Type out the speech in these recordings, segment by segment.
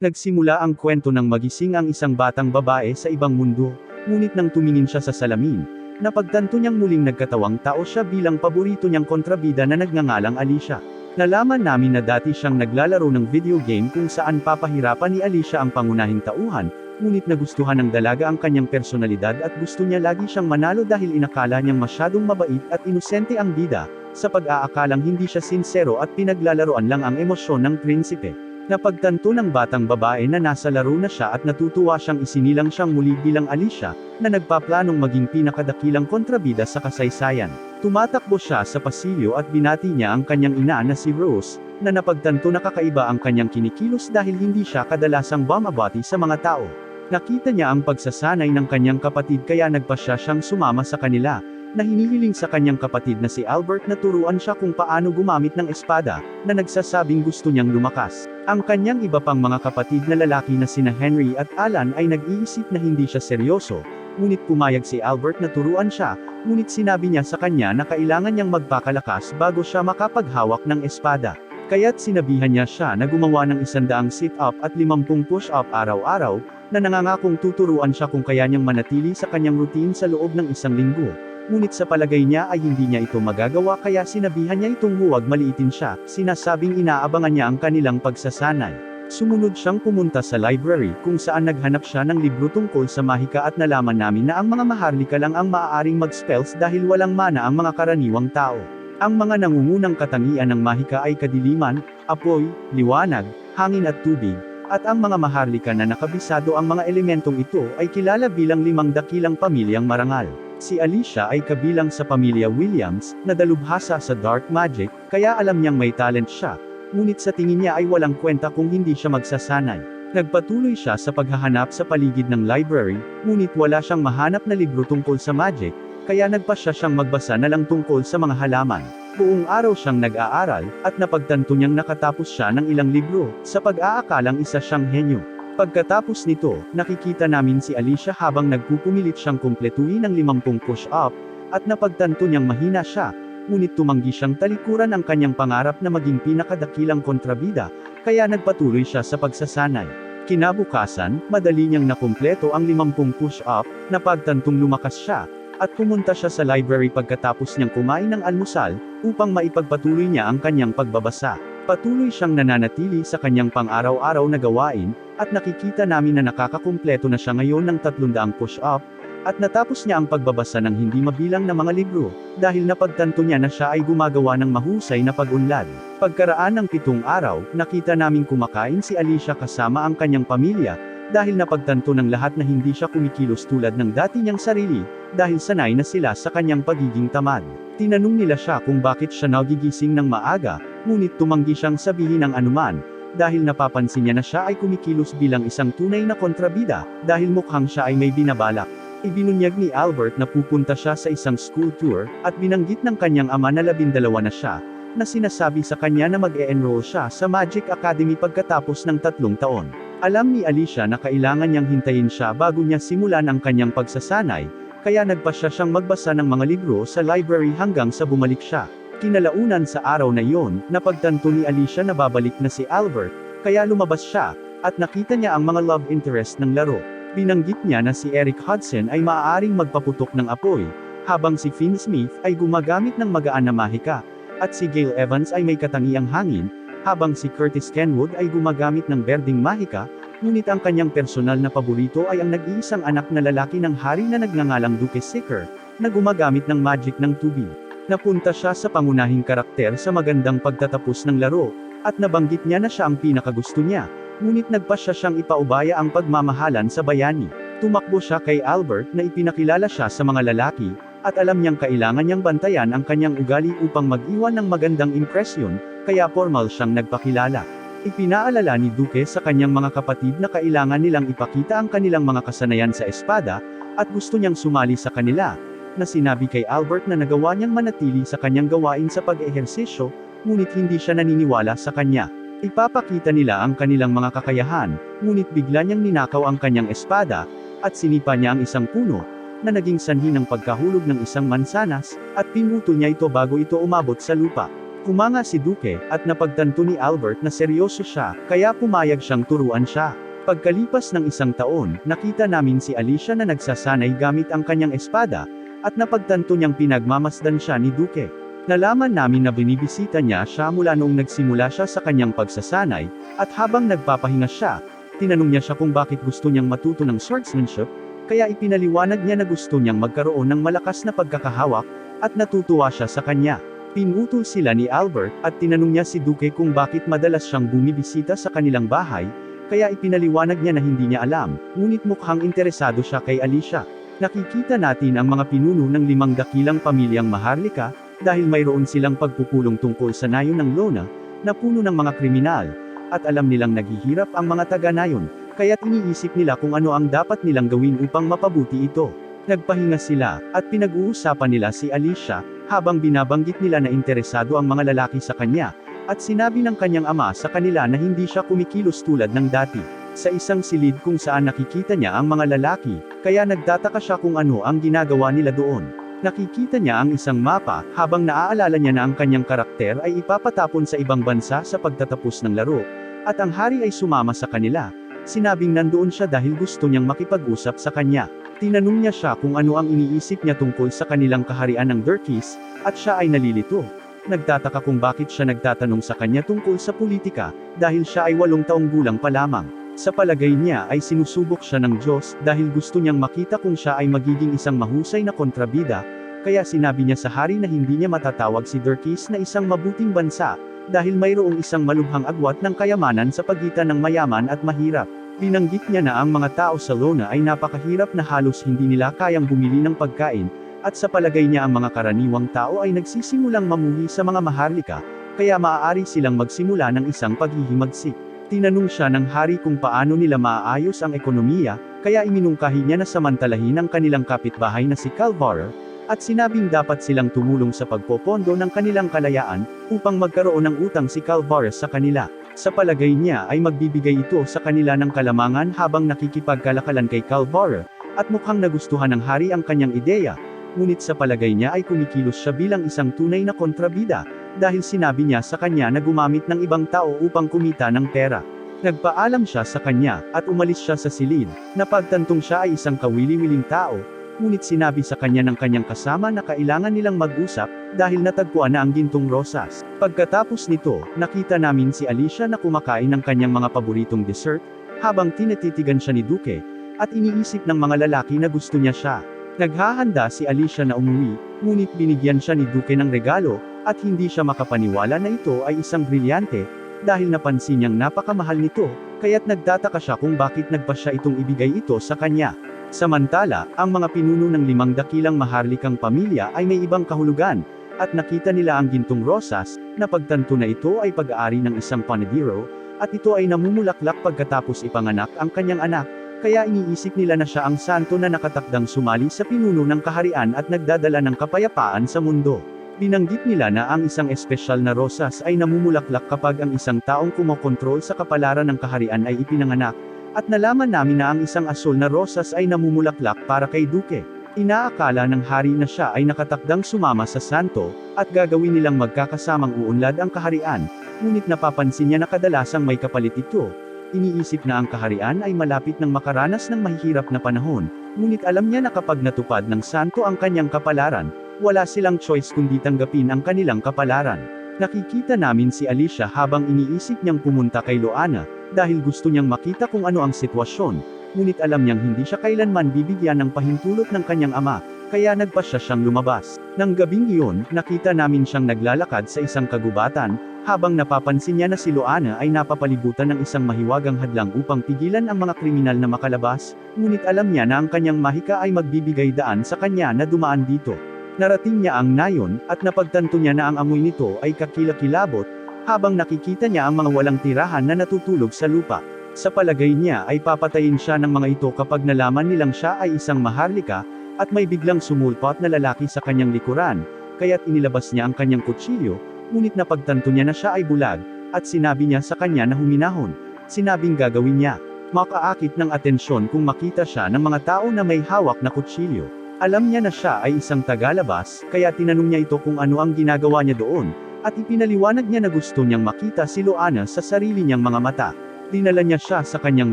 Nagsimula ang kwento ng magising ang isang batang babae sa ibang mundo, ngunit nang tumingin siya sa salamin, napagtanto niyang muling nagkatawang tao siya bilang paborito niyang kontrabida na nagngangalang Alicia. Nalaman namin na dati siyang naglalaro ng video game kung saan papahirapan ni Alicia ang pangunahing tauhan, ngunit nagustuhan ng dalaga ang kanyang personalidad at gusto niya lagi siyang manalo dahil inakala niyang masyadong mabait at inosente ang bida, sa pag-aakalang hindi siya sinsero at pinaglalaroan lang ang emosyon ng prinsipe. Napagtanto ng batang babae na nasa laro na siya at natutuwa siyang isinilang siyang muli bilang Alicia, na nagpaplanong maging pinakadakilang kontrabida sa kasaysayan. Tumatakbo siya sa pasilyo at binati niya ang kanyang ina na si Rose, na napagtanto na kakaiba ang kanyang kinikilos dahil hindi siya kadalasang bumabati sa mga tao. Nakita niya ang pagsasanay ng kanyang kapatid kaya nagpasya siyang sumama sa kanila, na hinihiling sa kanyang kapatid na si Albert na turuan siya kung paano gumamit ng espada, na nagsasabing gusto niyang lumakas. Ang kanyang iba pang mga kapatid na lalaki na sina Henry at Alan ay nag-iisip na hindi siya seryoso, ngunit pumayag si Albert na turuan siya, ngunit sinabi niya sa kanya na kailangan niyang magpakalakas bago siya makapaghawak ng espada. Kaya't sinabihan niya siya na gumawa ng isandaang sit-up at limampung push-up araw-araw, na nangangakong tuturuan siya kung kaya niyang manatili sa kanyang routine sa loob ng isang linggo. Ngunit sa palagay niya ay hindi niya ito magagawa kaya sinabihan niya itong huwag maliitin siya, sinasabing inaabangan niya ang kanilang pagsasanay. Sumunod siyang pumunta sa library kung saan naghanap siya ng libro tungkol sa mahika at nalaman namin na ang mga maharlika lang ang maaaring mag-spells dahil walang mana ang mga karaniwang tao. Ang mga nangungunang katangian ng mahika ay kadiliman, apoy, liwanag, hangin at tubig, at ang mga maharlika na nakabisado ang mga elementong ito ay kilala bilang limang dakilang pamilyang marangal. Si Alicia ay kabilang sa pamilya Williams, na dalubhasa sa dark magic, kaya alam niyang may talent siya, ngunit sa tingin niya ay walang kwenta kung hindi siya magsasanay. Nagpatuloy siya sa paghahanap sa paligid ng library, ngunit wala siyang mahanap na libro tungkol sa magic, kaya nagpasya siyang magbasa na lang tungkol sa mga halaman. Buong araw siyang nag-aaral, at napagtanto niyang nakatapos siya ng ilang libro, sa pag-aakalang isa siyang henyo. Pagkatapos nito, nakikita namin si Alicia habang nagpupumilit siyang kumpletuhin ng 50 push-up, at napagtanto niyang mahina siya, ngunit tumanggi siyang talikuran ang kanyang pangarap na maging pinakadakilang kontrabida, kaya nagpatuloy siya sa pagsasanay. Kinabukasan, madali niyang nakumpleto ang 50 push-up, napagtantong lumakas siya, at pumunta siya sa library pagkatapos niyang kumain ng almusal, upang maipagpatuloy niya ang kanyang pagbabasa. Patuloy siyang nananatili sa kanyang pang-araw-araw na gawain, at nakikita namin na nakakakumpleto na siya ngayon ng 300 push-up, at natapos niya ang pagbabasa ng hindi mabilang na mga libro, dahil napagtanto niya na siya ay gumagawa ng mahusay na pag-unlad. Pagkaraan ng pitong araw, nakita naming kumakain si Alicia kasama ang kanyang pamilya, dahil napagtanto ng lahat na hindi siya kumikilos tulad ng dati niyang sarili, dahil sanay na sila sa kanyang pagiging tamad. Tinanong nila siya kung bakit siya nagigising ng maaga, ngunit tumanggi siyang sabihin ng anuman, dahil napapansin niya na siya ay kumikilos bilang isang tunay na kontrabida, dahil mukhang siya ay may binabalak. Ibinunyag ni Albert na pupunta siya sa isang school tour, at binanggit ng kanyang ama na labindalawa na siya, na sinasabi sa kanya na mag-e-enroll siya sa Magic Academy pagkatapos ng tatlong taon. Alam ni Alicia na kailangan niyang hintayin siya bago niya simulan ang kanyang pagsasanay, kaya nagpasya siyang magbasa ng mga libro sa library hanggang sa bumalik siya. Kinalaunan sa araw na iyon, napagtanto ni Alicia na babalik na si Albert, kaya lumabas siya, at nakita niya ang mga love interest ng laro. Binanggit niya na si Eric Hudson ay maaaring magpaputok ng apoy, habang si Finn Smith ay gumagamit ng magaan na mahika, at si Gail Evans ay may katangiang hangin, habang si Curtis Kenwood ay gumagamit ng berding mahika, ngunit ang kanyang personal na paborito ay ang nag-iisang anak na lalaki ng hari na nagngangalang Duke Seeker, na gumagamit ng magic ng tubig. Napunta siya sa pangunahing karakter sa magandang pagtatapos ng laro, at nabanggit niya na siya ang pinakagusto niya, ngunit nagpasya siyang ipaubaya ang pagmamahalan sa bayani. Tumakbo siya kay Albert na ipinakilala siya sa mga lalaki, at alam niyang kailangan niyang bantayan ang kanyang ugali upang mag-iwan ng magandang impresyon, kaya formal siyang nagpakilala. Ipinaalala ni Duque sa kanyang mga kapatid na kailangan nilang ipakita ang kanilang mga kasanayan sa espada, at gusto niyang sumali sa kanila, na sinabi kay Albert na nagawa niyang manatili sa kanyang gawain sa pag-ehersisyo, ngunit hindi siya naniniwala sa kanya. Ipapakita nila ang kanilang mga kakayahan, ngunit bigla niyang ninakaw ang kanyang espada, at sinipa niya ang isang puno, na naging sanhi ng pagkahulog ng isang mansanas, at pinutol niya ito bago ito umabot sa lupa. Kumanga si Duque, at napagtanto ni Albert na seryoso siya, kaya pumayag siyang turuan siya. Pagkalipas ng isang taon, nakita namin si Alicia na nagsasanay gamit ang kanyang espada, at napagtanto niyang pinagmamasdan siya ni Duque. Nalaman namin na binibisita niya siya mula noong nagsimula siya sa kanyang pagsasanay, at habang nagpapahinga siya, tinanong niya siya kung bakit gusto niyang matuto ng swordsmanship, kaya ipinaliwanag niya na gusto niyang magkaroon ng malakas na pagkakahawak, at natutuwa siya sa kanya. Pinutol sila ni Albert, at tinanong niya si Duque kung bakit madalas siyang bumibisita sa kanilang bahay, kaya ipinaliwanag niya na hindi niya alam, ngunit mukhang interesado siya kay Alicia. Nakikita natin ang mga pinuno ng limang dakilang pamilyang Maharlika, dahil mayroon silang pagpupulong tungkol sa nayon ng Lona, na puno ng mga kriminal, at alam nilang naghihirap ang mga taga-nayon, kaya't iniisip nila kung ano ang dapat nilang gawin upang mapabuti ito. Nagpahinga sila, at pinag-uusapan nila si Alicia, habang binabanggit nila na interesado ang mga lalaki sa kanya, at sinabi ng kanyang ama sa kanila na hindi siya kumikilos tulad ng dati. Sa isang silid kung saan nakikita niya ang mga lalaki, kaya nagtataka siya kung ano ang ginagawa nila doon. Nakikita niya ang isang mapa, habang naaalala niya na ang kanyang karakter ay ipapatapon sa ibang bansa sa pagtatapos ng laro, at ang hari ay sumama sa kanila. Sinabing nandoon siya dahil gusto niyang makipag-usap sa kanya. Tinanong niya siya kung ano ang iniisip niya tungkol sa kanilang kaharian ng Durkees, at siya ay nalilito. Nagtataka kung bakit siya nagtatanong sa kanya tungkol sa politika, dahil siya ay walong taong gulang pa lamang. Sa palagay niya ay sinusubok siya ng Diyos dahil gusto niyang makita kung siya ay magiging isang mahusay na kontrabida, kaya sinabi niya sa hari na hindi niya matatawag si Durkees na isang mabuting bansa, dahil mayroong isang malubhang agwat ng kayamanan sa pagitan ng mayaman at mahirap. Binanggit niya na ang mga tao sa Lona ay napakahirap na halos hindi nila kayang bumili ng pagkain, at sa palagay niya ang mga karaniwang tao ay nagsisimulang mamuhi sa mga maharlika, kaya maaari silang magsimula ng isang paghihimagsik. Tinanong siya ng hari kung paano nila maaayos ang ekonomiya, kaya iminungkahi niya na samantalahin ang kanilang kapitbahay na si Calvar, at sinabing dapat silang tumulong sa pagpopondo ng kanilang kalayaan, upang magkaroon ng utang si Calvar sa kanila. Sa palagay niya ay magbibigay ito sa kanila ng kalamangan habang nakikipagkalakalan kay Calvar, at mukhang nagustuhan ng hari ang kanyang ideya, ngunit sa palagay niya ay kumikilos siya bilang isang tunay na kontrabida, dahil sinabi niya sa kanya na gumamit ng ibang tao upang kumita ng pera. Nagpaalam siya sa kanya, at umalis siya sa silid, napagtantong siya ay isang kawili-wiling tao, ngunit sinabi sa kanya ng kanyang kasama na kailangan nilang mag-usap, dahil natagpuan na ang gintong rosas. Pagkatapos nito, nakita namin si Alicia na kumakain ng kanyang mga paboritong dessert, habang tinatitigan siya ni Duque, at iniisip ng mga lalaki na gusto niya siya. Naghahanda si Alicia na umuwi, ngunit binigyan siya ni Duque ng regalo, at hindi siya makapaniwala na ito ay isang brilyante, dahil napansin niyang napakamahal nito, kaya't nagtataka siya kung bakit nagpa siya itong ibigay ito sa kanya. Samantala, ang mga pinuno ng limang dakilang maharlikang pamilya ay may ibang kahulugan, at nakita nila ang gintong rosas, na pagtanto na ito ay pag-aari ng isang panadiro, at ito ay namumulaklak pagkatapos ipanganak ang kanyang anak, kaya iniisip nila na siya ang santo na nakatakdang sumali sa pinuno ng kaharian at nagdadala ng kapayapaan sa mundo. Binanggit nila na ang isang espesyal na rosas ay namumulaklak kapag ang isang taong kumokontrol sa kapalaran ng kaharian ay ipinanganak, at nalaman namin na ang isang asul na rosas ay namumulaklak para kay Duque. Inaakala ng hari na siya ay nakatakdang sumama sa santo, at gagawin nilang magkakasamang uunlad ang kaharian, ngunit napapansin niya na kadalasang may kapalit ito. Iniisip na ang kaharian ay malapit ng makaranas ng mahihirap na panahon, ngunit alam niya na kapag natupad ng santo ang kanyang kapalaran, wala silang choice kundi tanggapin ang kanilang kapalaran. Nakikita namin si Alicia habang iniisip niyang pumunta kay Loana, dahil gusto niyang makita kung ano ang sitwasyon, ngunit alam niyang hindi siya kailanman bibigyan ng pahintulot ng kanyang ama, kaya nagpasya siyang lumabas. Nang gabing iyon, nakita namin siyang naglalakad sa isang kagubatan, habang napapansin niya na si Loana ay napapalibutan ng isang mahiwagang hadlang upang pigilan ang mga kriminal na makalabas, ngunit alam niya na ang kanyang mahika ay magbibigay daan sa kanya na dumaan dito. Narating niya ang nayon, at napagtanto niya na ang amoy nito ay kakilakilabot, habang nakikita niya ang mga walang tirahan na natutulog sa lupa. Sa palagay niya ay papatayin siya ng mga ito kapag nalaman nilang siya ay isang maharlika, at may biglang sumulpot na lalaki sa kanyang likuran, kaya't inilabas niya ang kanyang kutsilyo, ngunit napagtanto niya na siya ay bulag, at sinabi niya sa kanya na huminahon. Sinabing gagawin niya. Makaakit ng atensyon kung makita siya ng mga tao na may hawak na kutsilyo. Alam niya na siya ay isang tagalabas, kaya tinanong niya ito kung ano ang ginagawa niya doon, At ipinaliwanag niya na gusto niyang makita si Loana sa sarili niyang mga mata. Dinala niya siya sa kanyang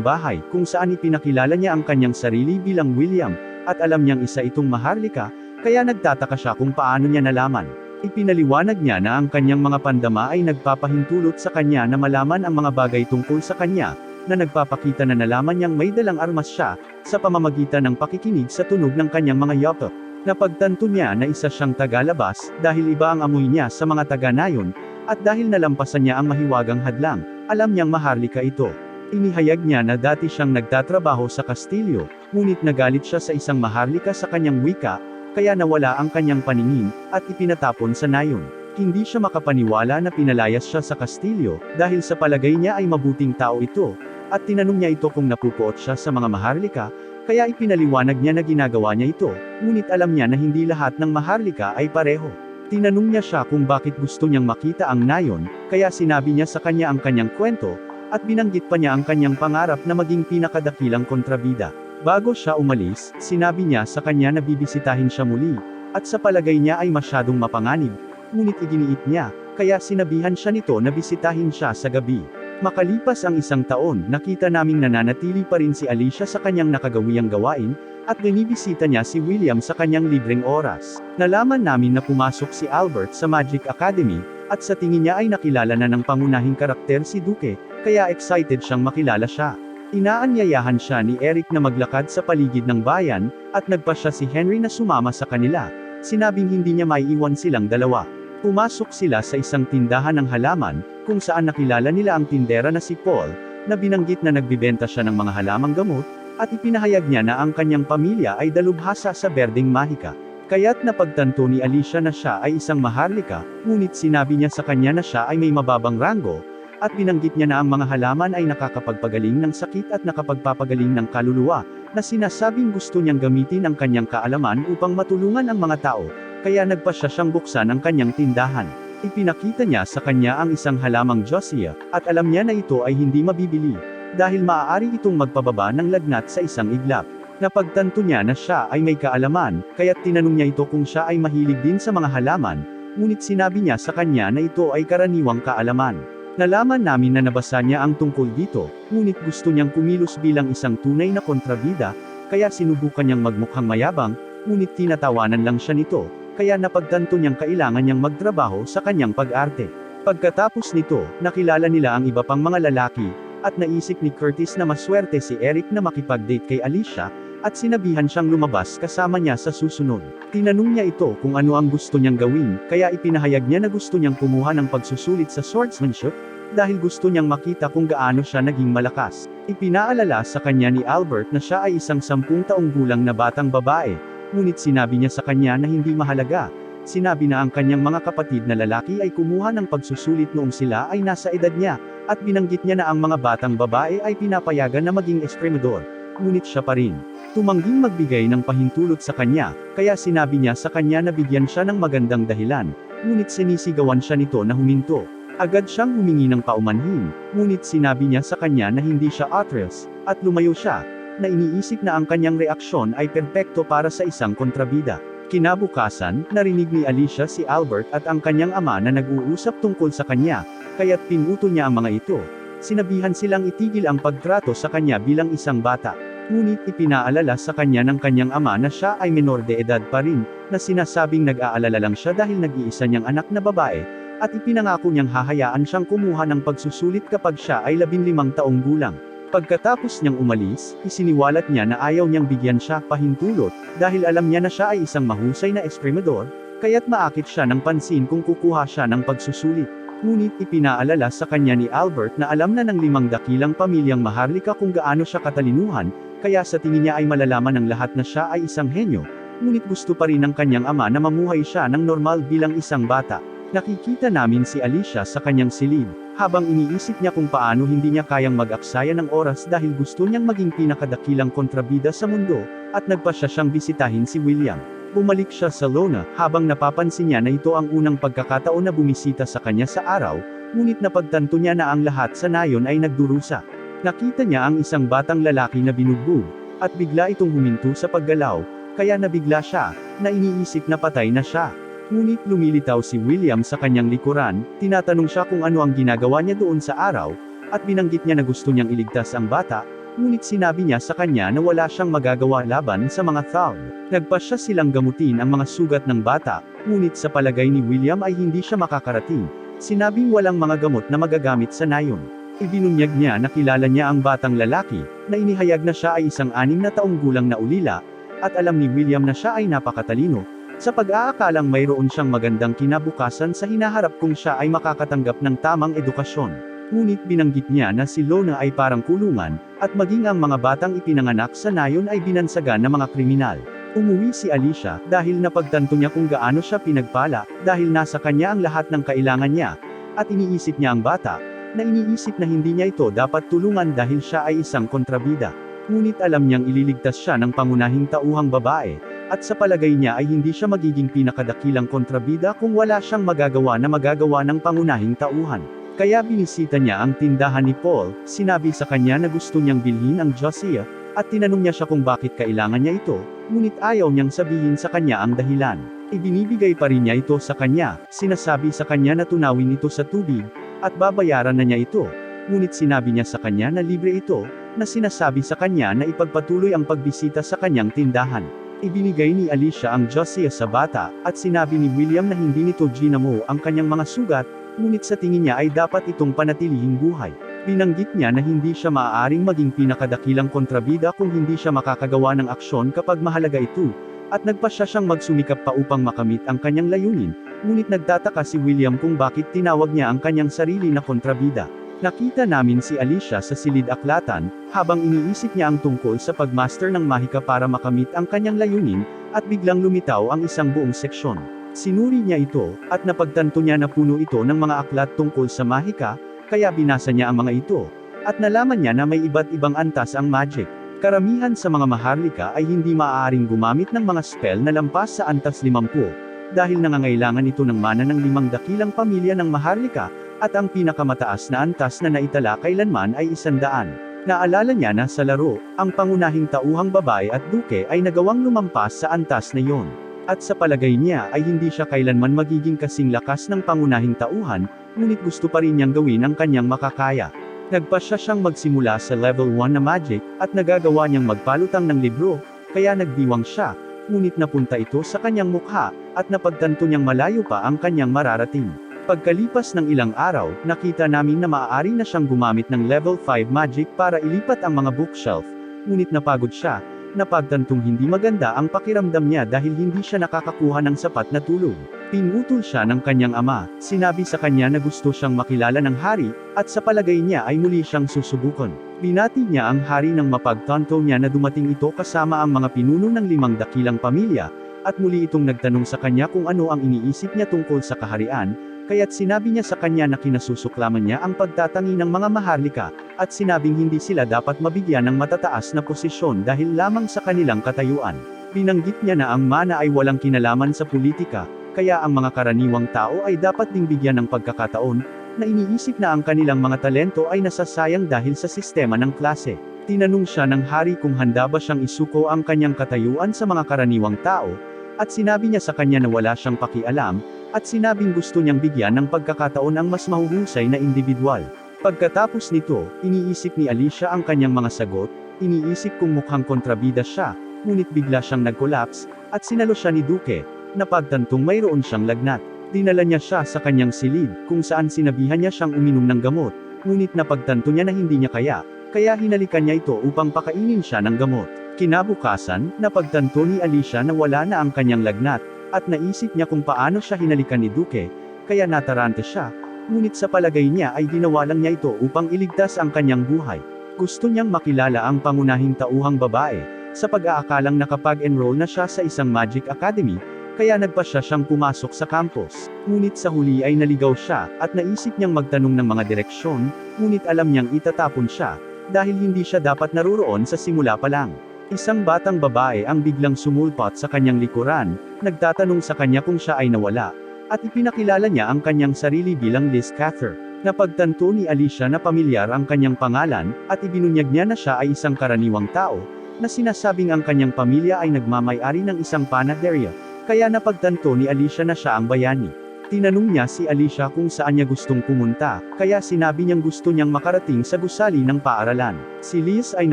bahay, kung saan ipinakilala niya ang kanyang sarili bilang William, at alam niyang isa itong maharlika, kaya nagtataka siya kung paano niya nalaman. Ipinaliwanag niya na ang kanyang mga pandama ay nagpapahintulot sa kanya na malaman ang mga bagay tungkol sa kanya, na nagpapakita na nalaman niyang may dalang armas siya, sa pamamagitan ng pakikinig sa tunog ng kanyang mga yoto. Napagtanto niya na isa siyang tagalabas, dahil iba ang amoy niya sa mga taga nayon, at dahil nalampasan niya ang mahiwagang hadlang, alam niyang maharlika ito. Inihayag niya na dati siyang nagtatrabaho sa Kastilyo, ngunit nagalit siya sa isang maharlika sa kanyang wika, kaya nawala ang kanyang paningin, at ipinatapon sa nayon. Hindi siya makapaniwala na pinalayas siya sa Kastilyo, dahil sa palagay niya ay mabuting tao ito, at tinanong niya ito kung napupuot siya sa mga maharlika, kaya ipinaliwanag niya na ginagawa niya ito, ngunit alam niya na hindi lahat ng maharlika ay pareho. Tinanong niya siya kung bakit gusto niyang makita ang nayon, kaya sinabi niya sa kanya ang kanyang kwento, at binanggit pa niya ang kanyang pangarap na maging pinakadakilang kontrabida. Bago siya umalis, sinabi niya sa kanya na bibisitahin siya muli, at sa palagay niya ay masyadong mapanganib, ngunit iginiit niya, kaya sinabihan siya nito na bisitahin siya sa gabi. Makalipas ang isang taon, nakita naming nananatili pa rin si Alicia sa kanyang nakagawiyang gawain, at binibisita niya si William sa kanyang libreng oras. Nalaman namin na pumasok si Albert sa Magic Academy, at sa tingin niya ay nakilala na ng pangunahing karakter si Duque, kaya excited siyang makilala siya. Inaanyayahan siya ni Eric na maglakad sa paligid ng bayan, at nagpa siya si Henry na sumama sa kanila. Sinabing hindi niya maiiwan silang dalawa. Pumasok sila sa isang tindahan ng halaman, kung saan nakilala nila ang tindera na si Paul, na binanggit na nagbibenta siya ng mga halamang gamot, at ipinahayag niya na ang kanyang pamilya ay dalubhasa sa Berdeng Mahika. Kaya't napagtanto ni Alicia na siya ay isang maharlika, ngunit sinabi niya sa kanya na siya ay may mababang rango, at binanggit niya na ang mga halaman ay nakakapagpagaling ng sakit at nakapagpapagaling ng kaluluwa, na sinasabing gusto niyang gamitin ang kanyang kaalaman upang matulungan ang mga tao, kaya nagpa siya siyang buksan ang kanyang tindahan. Ipinakita niya sa kanya ang isang halamang Josia, at alam niya na ito ay hindi mabibili, dahil maaari itong magpababa ng lagnat sa isang iglap. Napagtanto niya na siya ay may kaalaman, kaya't tinanong niya ito kung siya ay mahilig din sa mga halaman, ngunit sinabi niya sa kanya na ito ay karaniwang kaalaman. Nalaman namin na nabasa niya ang tungkol dito, ngunit gusto niyang kumilos bilang isang tunay na kontrabida, kaya sinubukan niyang magmukhang mayabang, ngunit tinatawanan lang siya nito, kaya napagtanto niyang kailangan niyang magtrabaho sa kanyang pag-arte. Pagkatapos nito, nakilala nila ang iba pang mga lalaki, at naisip ni Curtis na maswerte si Eric na makipag-date kay Alicia, at sinabihan siyang lumabas kasama niya sa susunod. Tinanong niya ito kung ano ang gusto niyang gawin, kaya ipinahayag niya na gusto niyang kumuha ng pagsusulit sa swordsmanship, dahil gusto niyang makita kung gaano siya naging malakas. Ipinaalala sa kanya ni Albert na siya ay isang sampung taong gulang na batang babae, ngunit sinabi niya sa kanya na hindi mahalaga. Sinabi na ang kanyang mga kapatid na lalaki ay kumuha ng pagsusulit noong sila ay nasa edad niya, at binanggit niya na ang mga batang babae ay pinapayagan na maging esprimador. Ngunit siya pa rin. Tumangging magbigay ng pahintulot sa kanya, kaya sinabi niya sa kanya na bigyan siya ng magandang dahilan, ngunit sinisigawan siya nito na huminto. Agad siyang humingi ng paumanhin, ngunit sinabi niya sa kanya na hindi siya Atreus, at lumayo siya, na iniisip na ang kanyang reaksyon ay perpekto para sa isang kontrabida. Kinabukasan, narinig ni Alicia si Albert at ang kanyang ama na nag-uusap tungkol sa kanya, kaya't pinuto niya ang mga ito. Sinabihan silang itigil ang pagtrato sa kanya bilang isang bata. Ngunit ipinaalala sa kanya ng kanyang ama na siya ay menor de edad pa rin, na sinasabing nag-aalala lang siya dahil nag-iisa niyang anak na babae, at ipinangako niyang hahayaan siyang kumuha ng pagsusulit kapag siya ay labinlimang taong gulang. Pagkatapos niyang umalis, isiniwalat niya na ayaw niyang bigyan siya pahintulot, dahil alam niya na siya ay isang mahusay na esprimador, kaya't maakit siya ng pansin kung kukuha siya ng pagsusulit. Ngunit ipinaalala sa kanya ni Albert na alam na ng limang dakilang pamilyang maharlika kung gaano siya katalinuhan, kaya sa tingin niya ay malalaman ng lahat na siya ay isang henyo, ngunit gusto pa rin ng kanyang ama na mamuhay siya ng normal bilang isang bata. Nakikita namin si Alicia sa kanyang silid, habang iniisip niya kung paano hindi niya kayang mag-aksaya ng oras dahil gusto niyang maging pinakadakilang kontrabida sa mundo, at nagpa siya siyang bisitahin si William. Bumalik siya sa Lona, habang napapansin niya na ito ang unang pagkakataon na bumisita sa kanya sa araw, ngunit napagtanto niya na ang lahat sa nayon ay nagdurusa. Nakita niya ang isang batang lalaki na binugbog, at bigla itong huminto sa paggalaw, kaya nabigla siya, na iniisip na patay na siya. Ngunit lumilitaw si William sa kanyang likuran, tinatanong siya kung ano ang ginagawa niya doon sa araw, at binanggit niya na gusto niyang iligtas ang bata, ngunit sinabi niya sa kanya na wala siyang magagawa laban sa mga thug. Nagpasya silang gamutin ang mga sugat ng bata, ngunit sa palagay ni William ay hindi siya makakarating. Sinabing walang mga gamot na magagamit sa nayon. Ibinunyag niya na kilala niya ang batang lalaki, na inihayag na siya ay isang anim na taong gulang na ulila, at alam ni William na siya ay napakatalino, sa pag-aakalang mayroon siyang magandang kinabukasan sa hinaharap kung siya ay makakatanggap ng tamang edukasyon. Ngunit binanggit niya na si Lona ay parang kulungan, at maging ang mga batang ipinanganak sa nayon ay binansagan ng mga kriminal. Umuwi si Alicia dahil napagtanto niya kung gaano siya pinagpala, dahil nasa kanya ang lahat ng kailangan niya, at iniisip niya ang bata, na iniisip na hindi niya ito dapat tulungan dahil siya ay isang kontrabida. Ngunit alam niyang ililigtas siya ng pangunahing tauhang babae, at sa palagay niya ay hindi siya magiging pinakadakilang kontrabida kung wala siyang magagawa na magagawa ng pangunahing tauhan. Kaya binisita niya ang tindahan ni Paul, sinabi sa kanya na gusto niyang bilhin ang Josiah, at tinanong niya siya kung bakit kailangan niya ito, ngunit ayaw niyang sabihin sa kanya ang dahilan. Ibinibigay pa rin niya ito sa kanya, sinasabi sa kanya na tunawin ito sa tubig, at babayaran na niya ito. Ngunit sinabi niya sa kanya na libre ito, na sinasabi sa kanya na ipagpatuloy ang pagbisita sa kanyang tindahan. Ibinigay ni Alicia ang Josiah sa bata, at sinabi ni William na hindi nito ginamo ang kanyang mga sugat, ngunit sa tingin niya ay dapat itong panatilihing buhay. Binanggit niya na hindi siya maaaring maging pinakadakilang kontrabida kung hindi siya makakagawa ng aksyon kapag mahalaga ito, at nagpasya siyang magsumikap pa upang makamit ang kanyang layunin, ngunit nagtataka si William kung bakit tinawag niya ang kanyang sarili na kontrabida. Nakita namin si Alicia sa silid aklatan, habang iniisip niya ang tungkol sa pagmaster ng mahika para makamit ang kanyang layunin, at biglang lumitaw ang isang buong seksyon. Sinuri niya ito, at napagtanto niya na puno ito ng mga aklat tungkol sa mahika, kaya binasa niya ang mga ito. At nalaman niya na may iba't ibang antas ang magic. Karamihan sa mga maharlika ay hindi maaaring gumamit ng mga spell na lampas sa antas 50, dahil nangangailangan ito ng mana ng limang dakilang pamilya ng maharlika, at ang pinakamataas na antas na naitala kailanman ay isandaan. Naalala niya na sa laro, ang pangunahing tauhang babae at duke ay nagawang lumampas sa antas na iyon. At sa palagay niya ay hindi siya kailanman magiging kasing lakas ng pangunahing tauhan, ngunit gusto pa rin niyang gawin ang kanyang makakaya. Nagpasya siyang magsimula sa level 1 na magic, at nagagawa niyang magpalutang ng libro, kaya nagdiwang siya, ngunit napunta ito sa kanyang mukha, at napagtanto niyang malayo pa ang kanyang mararating. Pagkalipas ng ilang araw, nakita namin na maaari na siyang gumamit ng level 5 magic para ilipat ang mga bookshelf, ngunit napagod siya, napagtantong hindi maganda ang pakiramdam niya dahil hindi siya nakakakuha ng sapat na tulog. Pinutol siya ng kanyang ama, sinabi sa kanya na gusto siyang makilala ng hari, at sa palagay niya ay muli siyang susubukan. Binati niya ang hari ng mapagtanto niya na dumating ito kasama ang mga pinuno ng limang dakilang pamilya, at muli itong nagtanong sa kanya kung ano ang iniisip niya tungkol sa kaharian, kaya't sinabi niya sa kanya na kinasusuklaman niya ang pagtatangi ng mga maharlika, at sinabing hindi sila dapat mabigyan ng matataas na posisyon dahil lamang sa kanilang katayuan. Binanggit niya na ang mana ay walang kinalaman sa politika, kaya ang mga karaniwang tao ay dapat ding bigyan ng pagkakataon, na iniisip na ang kanilang mga talento ay nasasayang dahil sa sistema ng klase. Tinanong siya ng hari kung handa ba siyang isuko ang kanyang katayuan sa mga karaniwang tao, at sinabi niya sa kanya na wala siyang pakialam, at sinabing gusto niyang bigyan ng pagkakataon ang mas mahuhusay na individual. Pagkatapos nito, iniisip ni Alicia ang kanyang mga sagot, iniisip kung mukhang kontrabida siya, ngunit bigla siyang nag-collapse, at sinalo siya ni Duque, na pagtantong mayroon siyang lagnat. Dinala niya siya sa kanyang silid, kung saan sinabihan niya siyang uminom ng gamot, ngunit napagtanto niya na hindi niya kaya, kaya hinalikan niya ito upang pakainin siya ng gamot. Kinabukasan, napagtanto ni Alicia na wala na ang kanyang lagnat, at naisip niya kung paano siya hinalikan ni Duque, kaya natarante siya, ngunit sa palagay niya ay ginawa lang niya ito upang iligtas ang kanyang buhay. Gusto niyang makilala ang pangunahing tauhang babae, sa pag-aakalang nakapag-enroll na siya sa isang magic academy, kaya nagpa siya siyang pumasok sa campus. Ngunit sa huli ay naligaw siya, at naisip niyang magtanong ng mga direksyon, ngunit alam niyang itatapon siya, dahil hindi siya dapat naruroon sa simula pa lang. Isang batang babae ang biglang sumulpot sa kanyang likuran, nagtatanong sa kanya kung siya ay nawala, at ipinakilala niya ang kanyang sarili bilang Liz Cather. Napagtanto ni Alicia na pamilyar ang kanyang pangalan, at ibinunyag niya na siya ay isang karaniwang tao, na sinasabing ang kanyang pamilya ay nagmamay-ari ng isang panaderia, kaya napagtanto ni Alicia na siya ang bayani. Tinanong niya si Alicia kung saan niya gustong pumunta, kaya sinabi niyang gusto niyang makarating sa gusali ng paaralan. Si Liz ay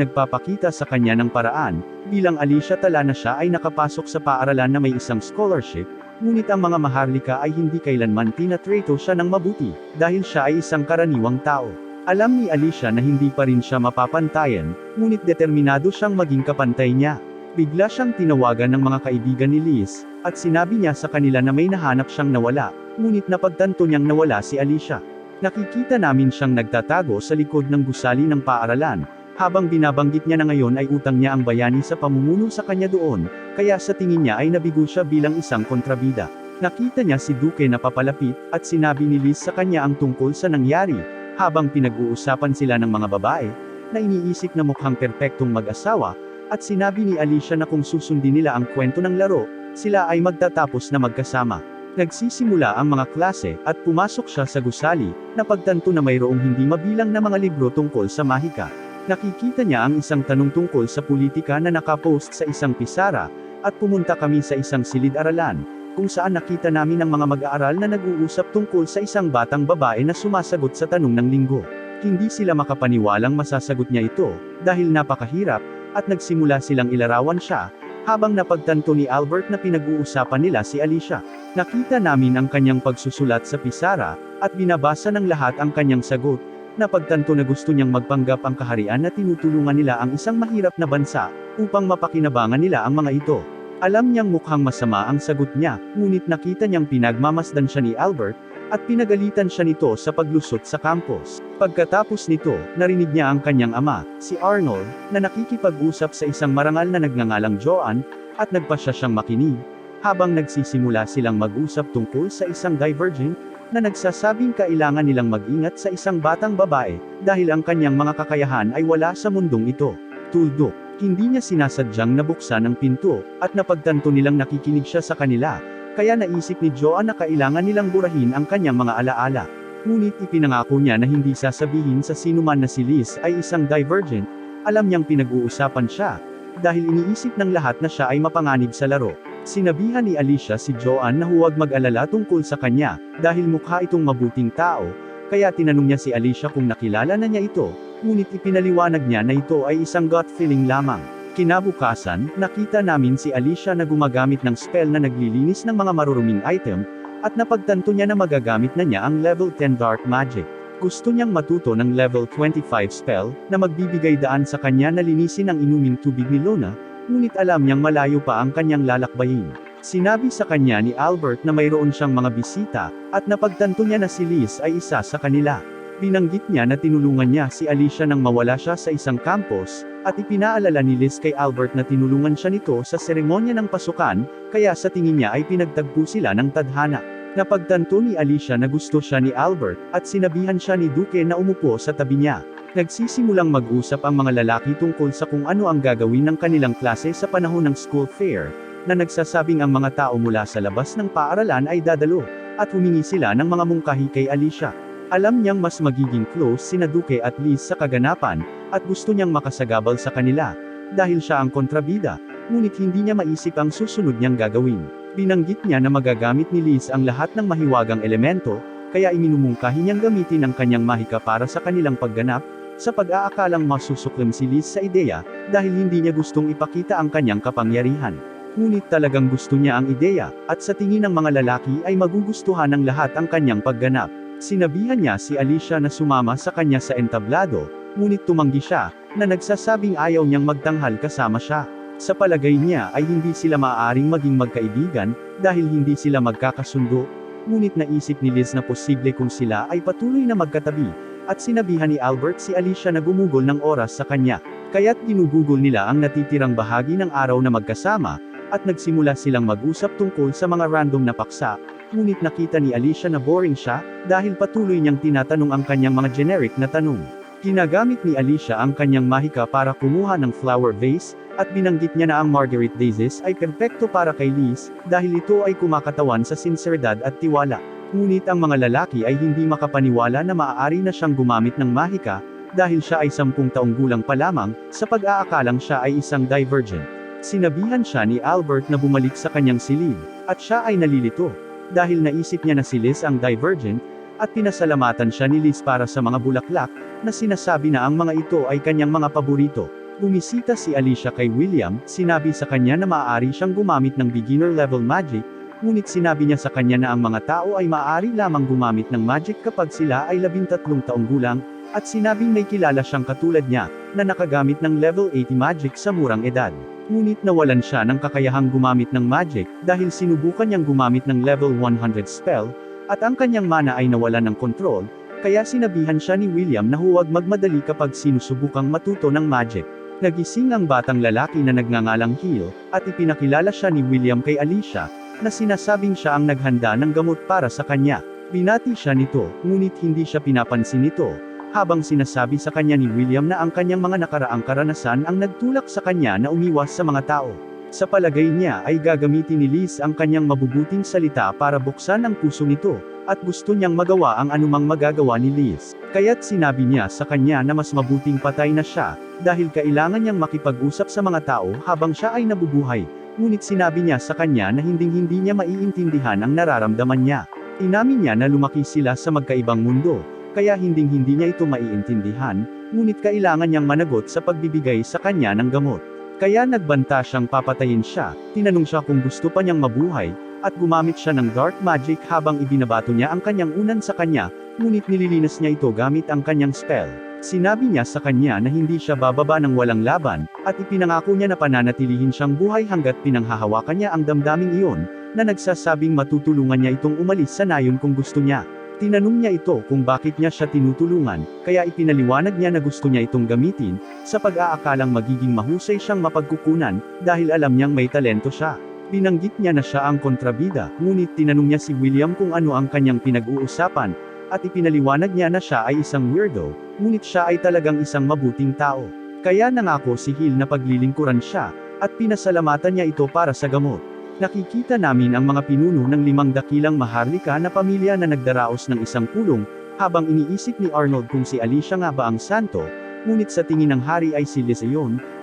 nagpapakita sa kanya ng paraan, bilang Alicia tala na siya ay nakapasok sa paaralan na may isang scholarship, ngunit ang mga maharlika ay hindi kailanman tinatrato siya ng mabuti, dahil siya ay isang karaniwang tao. Alam ni Alicia na hindi pa rin siya mapapantayan, ngunit determinado siyang maging kapantay niya. Bigla siyang tinawagan ng mga kaibigan ni Liz, at sinabi niya sa kanila na may nahanap siyang nawala, ngunit napagtanto niyang nawala si Alicia. Nakikita namin siyang nagtatago sa likod ng gusali ng paaralan, habang binabanggit niya na ngayon ay utang niya ang bayani sa pamumuno sa kanya doon, kaya sa tingin niya ay nabigo siya bilang isang kontrabida. Nakita niya si Duque na papalapit, at sinabi ni Liz sa kanya ang tungkol sa nangyari, habang pinag-uusapan sila ng mga babae, na iniisip na mukhang perpektong mag-asawa, at sinabi ni Alicia na kung susundin nila ang kwento ng laro, sila ay magtatapos na magkasama. Nagsisimula ang mga klase, at pumasok siya sa gusali, napagtanto na mayroong hindi mabilang na mga libro tungkol sa mahika. Nakikita niya ang isang tanong tungkol sa politika na nakapost sa isang pisara, at pumunta kami sa isang silid-aralan, kung saan nakita namin ang mga mag-aaral na nag-uusap tungkol sa isang batang babae na sumasagot sa tanong ng linggo. Hindi sila makapaniwalang masasagot niya ito, dahil napakahirap, at nagsimula silang ilarawan siya, habang napagtanto ni Albert na pinag-uusapan nila si Alicia. Nakita namin ang kanyang pagsusulat sa pisara, at binabasa ng lahat ang kanyang sagot, napagtanto na gusto niyang magpanggap ang kaharian na tinutulungan nila ang isang mahirap na bansa, upang mapakinabangan nila ang mga ito. Alam niyang mukhang masama ang sagot niya, ngunit nakita niyang pinagmamasdan siya ni Albert, at pinagalitan siya nito sa paglusot sa campus. Pagkatapos nito, narinig niya ang kanyang ama, si Arnold, na nakikipag-usap sa isang marangal na nagngangalang Joan, at nagpasya siyang makinig, habang nagsisimula silang mag-usap tungkol sa isang divergent, na nagsasabing kailangan nilang mag-ingat sa isang batang babae, dahil ang kanyang mga kakayahan ay wala sa mundong ito. Tuldok, hindi niya sinasadyang nabuksan ang pinto, at napagtanto nilang nakikinig siya sa kanila, kaya naisip ni Joan na kailangan nilang burahin ang kanyang mga alaala. Ngunit ipinangako niya na hindi sasabihin sa sinuman na si Liz ay isang divergent, alam niyang pinag-uusapan siya, dahil iniisip ng lahat na siya ay mapanganib sa laro. Sinabihan ni Alicia si Joan na huwag mag-alala tungkol sa kanya, dahil mukha itong mabuting tao, kaya tinanong niya si Alicia kung nakilala na niya ito, ngunit ipinaliwanag niya na ito ay isang gut feeling lamang. Kinabukasan, nakita namin si Alicia na gumagamit ng spell na naglilinis ng mga maruruming item, at napagtanto niya na magagamit na niya ang level 10 Dark Magic. Gusto niyang matuto ng level 25 spell, na magbibigay daan sa kanya na linisin ang inuming tubig ni Luna, ngunit alam niyang malayo pa ang kanyang lalakbayin. Sinabi sa kanya ni Albert na mayroon siyang mga bisita, at napagtanto niya na si Liz ay isa sa kanila. Binanggit niya na tinulungan niya si Alicia nang mawala siya sa isang campus, at ipinaalala ni Liz kay Albert na tinulungan siya nito sa seremonya ng pasukan, kaya sa tingin niya ay pinagtagpo sila ng tadhana. Napagtanto ni Alicia na gusto siya ni Albert, at sinabihan siya ni Duque na umupo sa tabi niya. Nagsisimulang mag-usap ang mga lalaki tungkol sa kung ano ang gagawin ng kanilang klase sa panahon ng school fair, na nagsasabing ang mga tao mula sa labas ng paaralan ay dadalo, at humingi sila ng mga mungkahi kay Alicia. Alam niyang mas magiging close sina Duque at Liz sa kaganapan, at gusto niyang makasagabal sa kanila, dahil siya ang kontrabida, ngunit hindi niya maisip ang susunod niyang gagawin. Binanggit niya na magagamit ni Liz ang lahat ng mahiwagang elemento, kaya iminumungkahi niyang gamitin ang kanyang mahika para sa kanilang pagganap, sa pag-aakalang masusuklim si Liz sa ideya, dahil hindi niya gustong ipakita ang kanyang kapangyarihan. Ngunit talagang gusto niya ang ideya, at sa tingin ng mga lalaki ay magugustuhan ng lahat ang kanyang pagganap. Sinabihan niya si Alicia na sumama sa kanya sa entablado, ngunit tumanggi siya, na nagsasabing ayaw niyang magtanghal kasama siya. Sa palagay niya ay hindi sila maaaring maging magkaibigan, dahil hindi sila magkakasundo, ngunit naisip ni Liz na posible kung sila ay patuloy na magkatabi, at sinabihan ni Albert si Alicia na gumugol ng oras sa kanya. Kaya't ginugugol nila ang natitirang bahagi ng araw na magkasama, at nagsimula silang mag-usap tungkol sa mga random na paksa, ngunit nakita ni Alicia na boring siya, dahil patuloy niyang tinatanong ang kanyang mga generic na tanong. Ginagamit ni Alicia ang kanyang mahika para kumuha ng flower vase, at binanggit niya na ang Marguerite Daisies ay perpekto para kay Liz, dahil ito ay kumakatawan sa sinseridad at tiwala. Ngunit ang mga lalaki ay hindi makapaniwala na maaari na siyang gumamit ng mahika, dahil siya ay sampung taong gulang pa lamang, sa pag-aakalang siya ay isang divergent. Sinabihan siya ni Albert na bumalik sa kanyang silid, at siya ay nalilito. Dahil naisip niya na si Liz ang divergent, at pinasalamatan siya ni Liz para sa mga bulaklak, na sinasabi na ang mga ito ay kanyang mga paborito. Bumisita si Alicia kay William, sinabi sa kanya na maaari siyang gumamit ng beginner level magic, ngunit sinabi niya sa kanya na ang mga tao ay maaari lamang gumamit ng magic kapag sila ay labintatlong taong gulang, at sinabing may kilala siyang katulad niya, na nakagamit ng level 80 magic sa murang edad. Ngunit nawalan siya ng kakayahang gumamit ng magic, dahil sinubukan niyang gumamit ng level 100 spell, at ang kanyang mana ay nawalan ng kontrol, kaya sinabihan siya ni William na huwag magmadali kapag sinusubukang matuto ng magic. Nagising ang batang lalaki na nagngangalang Hill, at ipinakilala siya ni William kay Alicia, na sinasabing siya ang naghanda ng gamot para sa kanya. Binati siya nito, ngunit hindi siya pinapansin nito, habang sinasabi sa kanya ni William na ang kanyang mga nakaraang karanasan ang nagtulak sa kanya na umiwas sa mga tao. Sa palagay niya ay gagamitin ni Liz ang kanyang mabubuting salita para buksan ang puso nito, at gusto niyang magawa ang anumang magagawa ni Liz. Kaya't sinabi niya sa kanya na mas mabuting patay na siya, dahil kailangan niyang makipag-usap sa mga tao habang siya ay nabubuhay. Ngunit sinabi niya sa kanya na hinding-hindi niya maiintindihan ang nararamdaman niya. Inamin niya na lumaki sila sa magkaibang mundo, kaya hinding-hindi niya ito maiintindihan, ngunit kailangan niyang managot sa pagbibigay sa kanya ng gamot. Kaya nagbanta siyang papatayin siya, tinanong siya kung gusto pa niyang mabuhay, at gumamit siya ng dark magic habang ibinabato niya ang kanyang unan sa kanya, ngunit nililinas niya ito gamit ang kanyang spell. Sinabi niya sa kanya na hindi siya bababa ng walang laban, at ipinangako niya na pananatilihin siyang buhay hanggat pinanghahawakan niya ang damdaming iyon, na nagsasabing matutulungan niya itong umalis sa nayon kung gusto niya. Tinanong niya ito kung bakit niya siya tinutulungan, kaya ipinaliwanag niya na gusto niya itong gamitin, sa pag-aakalang magiging mahusay siyang mapagkukunan, dahil alam niyang may talento siya. Binanggit niya na siya ang kontrabida, ngunit tinanong niya si William kung ano ang kanyang pinag-uusapan, at ipinaliwanag niya na siya ay isang weirdo, ngunit siya ay talagang isang mabuting tao. Kaya nangako si Hill na paglilingkuran siya, at pinasalamatan niya ito para sa gamot. Nakikita namin ang mga pinuno ng limang dakilang maharlika na pamilya na nagdaraos ng isang pulong, habang iniisip ni Arnold kung si Alicia nga ba ang santo, ngunit sa tingin ng hari ay si Liz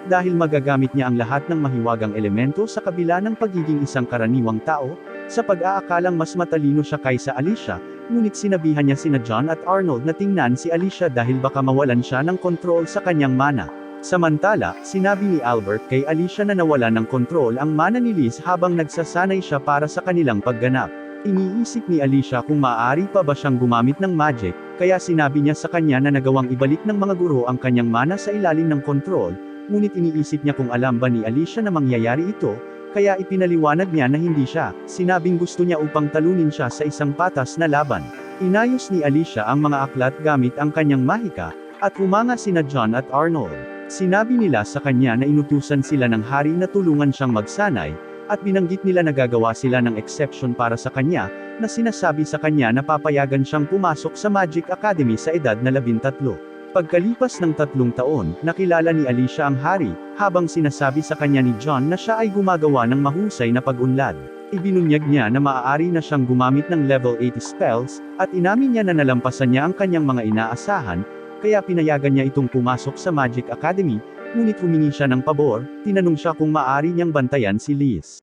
dahil magagamit niya ang lahat ng mahiwagang elemento sa kabila ng pagiging isang karaniwang tao, sa pag-aakalang mas matalino siya kaysa Alicia, ngunit sinabihan niya sina John at Arnold na tingnan si Alicia dahil baka mawalan siya ng kontrol sa kanyang mana. Samantala, sinabi ni Albert kay Alicia na nawala ng kontrol ang mana ni Liz habang nagsasanay siya para sa kanilang pagganap. Iniisip ni Alicia kung maaari pa ba siyang gumamit ng magic, kaya sinabi niya sa kanya na nagawang ibalik ng mga guro ang kanyang mana sa ilalim ng kontrol, ngunit iniisip niya kung alam ba ni Alicia na mangyayari ito, kaya ipinaliwanag niya na hindi siya, sinabing gusto niya upang talunin siya sa isang patas na laban. Inayos ni Alicia ang mga aklat gamit ang kanyang mahika, at humanga sina John at Arnold. Sinabi nila sa kanya na inutusan sila ng hari na tulungan siyang magsanay, at binanggit nila na gagawa sila ng exception para sa kanya, na sinasabi sa kanya na papayagan siyang pumasok sa Magic Academy sa edad na labintatlo. Pagkalipas ng tatlong taon, nakilala ni Alicia ang hari, habang sinasabi sa kanya ni John na siya ay gumagawa ng mahusay na pag-unlad. Ibinunyag niya na maaari na siyang gumamit ng level 80 spells, at inamin niya na nalampasan niya ang kanyang mga inaasahan, kaya pinayagan niya itong pumasok sa Magic Academy, ngunit humingi siya ng pabor, tinanong siya kung maaari niyang bantayan si Liz.